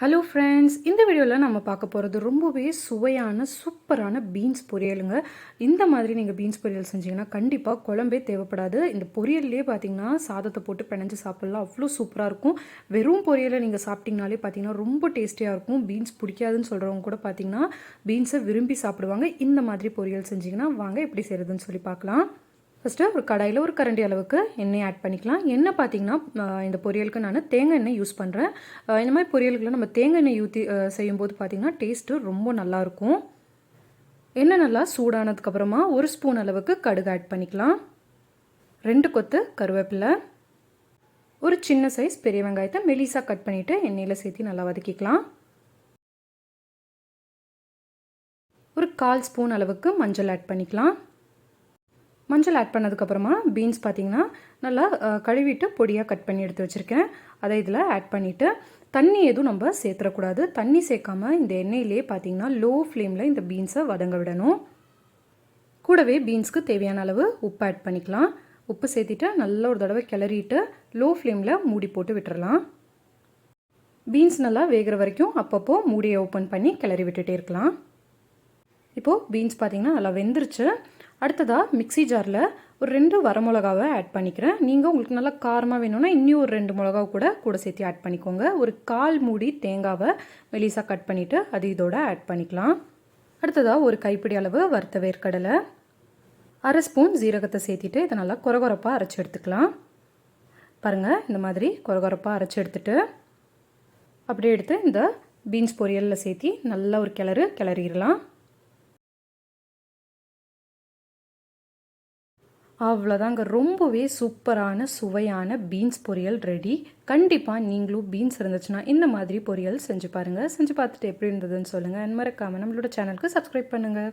Hello friends இந்த வீடியோவில் நம்ம பார்க்க போகிறது ரொம்பவே சுவையான சூப்பரான பீன்ஸ் பொரியலுங்க. இந்த மாதிரி நீங்கள் பீன்ஸ் பொரியல் செஞ்சீங்கன்னா கண்டிப்பாக குழம்பே தேவைப்படாது. இந்த பொரியல்லே பார்த்தீங்கன்னா சாதத்தை போட்டு பிணைஞ்சு சாப்பிட்லாம். அவ்வளோ சூப்பராக இருக்கும். வெறும் பொரியலை நீங்கள் சாப்பிட்டிங்கனாலே பார்த்தீங்கன்னா ரொம்ப டேஸ்டியாக இருக்கும். பீன்ஸ் பிடிக்காதுன்னு சொல்கிறவங்க கூட பார்த்தீங்கன்னா பீன்ஸை விரும்பி சாப்பிடுவாங்க. இந்த மாதிரி பொரியல் செஞ்சிங்கன்னா வாங்க எப்படி செய்கிறதுன்னு சொல்லி பார்க்கலாம். ஃபஸ்ட்டு ஒரு கடாயில் ஒரு கரண்டி அளவுக்கு எண்ணெய் ஆட் பண்ணிக்கலாம். எண்ணெய் பார்த்தீங்கன்னா இந்த பொரியலுக்கு நான் தேங்காய் எண்ணெய் யூஸ் பண்ணுறேன் இந்த மாதிரி பொரியலுக்குலாம் நம்ம தேங்காய் எண்ணெய் ஊற்றி செய்யும்போது பார்த்தீங்கன்னா டேஸ்ட்டு ரொம்ப நல்லாயிருக்கும் எண்ணெய் நல்லா சூடானதுக்கப்புறமா ஒரு ஸ்பூன் அளவுக்கு கடுகு ஆட் பண்ணிக்கலாம். ரெண்டு கொத்து கருவேப்பிலை. ஒரு சின்ன சைஸ் பெரிய வெங்காயத்தை மெலிசாக கட் பண்ணிவிட்டு எண்ணெயில் சேர்த்து நல்லா வதக்கிக்கலாம். ஒரு கால் ஸ்பூன் அளவுக்கு மஞ்சள் ஆட் பண்ணிக்கலாம். மஞ்சள் ஆட் பண்ணதுக்கப்புறமா பீன்ஸ் பார்த்தீங்கன்னா நல்லா கழுவிட்டு பொடியாக கட் பண்ணி எடுத்து வச்சுருக்கேன். அதை இதில் ஆட் பண்ணிவிட்டு தண்ணி எதுவும் நம்ம சேர்த்துடக்கூடாது தண்ணி சேர்க்காம இந்த எண்ணெயிலே பார்த்தீங்கன்னா லோ ஃப்ளேமில் இந்த பீன்ஸை வதங்க விடணும். கூடவே பீன்ஸ்க்கு தேவையான அளவு உப்பு ஆட் பண்ணிக்கலாம். உப்பு சேர்த்திட்டு நல்ல ஒரு தடவை கிளறிட்டு லோ ஃப்ளேமில் மூடி போட்டு விட்டுறலாம். பீன்ஸ் நல்லா வேகிற வரைக்கும் அப்பப்போ மூடியை ஓப்பன் பண்ணி கிளறி விட்டுட்டே இருக்கலாம். இப்போது பீன்ஸ் பார்த்தீங்கன்னா நல்லா வெந்துருச்சு. அடுத்ததாக மிக்ஸி ஜாரில் ஒரு ரெண்டு வரமிளகாவை ஆட் பண்ணிக்கிறேன். நீங்கள் உங்களுக்கு நல்லா காரமாக வேணும்னா இன்னும் ஒரு ரெண்டு மிளகாவை கூட கூட சேர்த்து ஆட் பண்ணிக்கோங்க. ஒரு கால் மூடி தேங்காவை மெலிசாக கட் பண்ணிவிட்டு அது இதோட ஆட் பண்ணிக்கலாம். அடுத்ததாக ஒரு கைப்பிடி அளவு வறுத்த வேர்க்கடலை. அரை ஸ்பூன் ஜீரகத்தை சேர்த்திட்டு இதை நல்லா கொரகொரப்பாக அரைச்சி எடுத்துக்கலாம். பாருங்கள் இந்த மாதிரி கொரகொரப்பாக அரைச்சி எடுத்துட்டு அப்படியே எடுத்து இந்த பீன்ஸ் பொரியலில் சேர்த்தி நல்லா ஒரு கிளறு கிளறிடலாம். அவ்வளோதாங்க ரொம்பவே சூப்பரான சுவையான பீன்ஸ் பொரியல் ரெடி. கண்டிப்பாக நீங்களும் பீன்ஸ் இருந்துச்சுன்னா இந்த மாதிரி பொரியல் செஞ்சு பாருங்கள் செஞ்சு பார்த்துட்டு எப்படி இருந்ததுன்னு சொல்லுங்கள் மறக்காமல் நம்மளோட சேனலுக்கு சப்ஸ்கிரைப் பண்ணுங்கள்